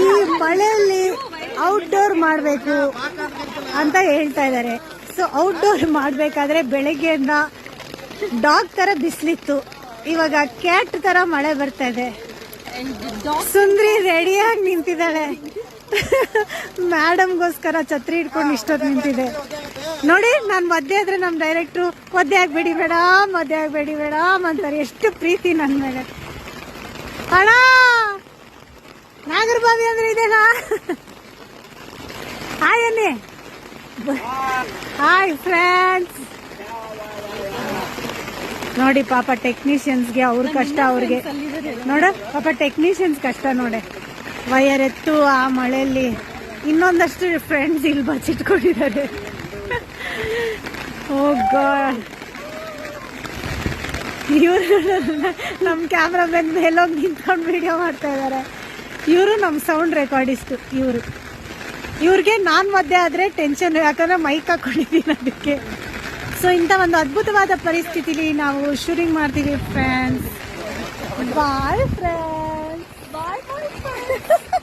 ಈ ಮಳೆಯಲ್ಲಿ ಔಟ್ಡೋರ್ ಮಾಡಬೇಕು ಅಂತ ಹೇಳ್ತಾ ಇದ್ದಾರೆ. ಸೊ ಔಟ್ಡೋರ್ ಮಾಡಬೇಕಾದ್ರೆ ಬೆಳಗ್ಗೆಯಿಂದ ಡಾಗ್ ತರ ಬಿಸಿಲಿತ್ತು. ಇವಾಗ ಕ್ಯಾಟ್ ತರ ಮಳೆ ಬರ್ತಾ ಇದೆ. ಸುಂದ್ರಿ ರೆಡಿಯಾಗಿ ನಿಂತಿದ್ದಾಳೆ. ಮ್ಯಾಡಮ್ಗೋಸ್ಕರ ಛತ್ರಿ ಇಟ್ಕೊಂಡು ಇಷ್ಟೊತ್ತು ನಿಂತಿದೆ. ನೋಡಿ, ನಾನು ಮದ್ದೆ ಆದ್ರೆ ನಮ್ಮ ಡೈರೆಕ್ಟ್ರು ಮದ್ದೆ ಆಗ್ಬೇಡಿ ಮೇಡಮ್ ಮದ್ದೆ ಆಗ್ಬೇಡಿ ಮೇಡಮ್ ಅಂತಾರೆ. ಎಷ್ಟು ಪ್ರೀತಿ ನನ್ನ ಮೇಲೆ. ಅಣ್ಣ! ನಾಗರಬಾವಿ ಅಂದ್ರೆ ಇದೇನಾ? ಹಾಯ್ ಅನ್ನಿ ಹಾಯ್ ಫ್ರೆಂಡ್ಸ್ ನೋಡಿ ಪಾಪ ಟೆಕ್ನಿಷಿಯನ್ಸ್ಗೆ ಅವ್ರ ಕಷ್ಟ ಅವ್ರಿಗೆ. ನೋಡ ಪಾಪ ಟೆಕ್ನಿಷಿಯನ್ಸ್ ಕಷ್ಟ ನೋಡೆ. ವಯರ್ ಎತ್ತು ಆ ಮಳೆಯಲ್ಲಿ. ಇನ್ನೊಂದಷ್ಟು ಫ್ರೆಂಡ್ಸ್ ಇಲ್ಲಿ ಬಚ್ಚಿಟ್ಕೊಂಡಿದ್ದಾರೆ. ಓ ಗಾಡ್ ಇವರು ನಮ್ಮ ಮೇಲೆ ಮೇಲೋಗಿ ನಿಂತ್ಕೊಂಡು ವಿಡಿಯೋ ಮಾಡ್ತಾ ಇದ್ದಾರೆ ಇವರು ನಮ್ಮ ಸೌಂಡ್ ರೆಕಾರ್ಡಿಸ್ಟು ಇವರು. ಇವ್ರಿಗೆ ನಾನು ಮಧ್ಯೆ ಆದರೆ ಟೆನ್ಷನ್ ಯಾಕಂದರೆ ಮೈಕ್ ಹಾಕೊಂಡಿದ್ದೀನಿ ಅದಕ್ಕೆ. ಸೊ ಇಂಥ ಒಂದು ಅದ್ಭುತವಾದ ಪರಿಸ್ಥಿತಿಲಿ ನಾವು ಶೂರಿಂಗ್ ಮಾಡ್ತೀವಿ ಫ್ರೆಂಡ್ಸ್ ಬಾಯ್ ಫ್ರೆಂಡ್ಸ್ ಬಾಯ್ ಬಾಯ್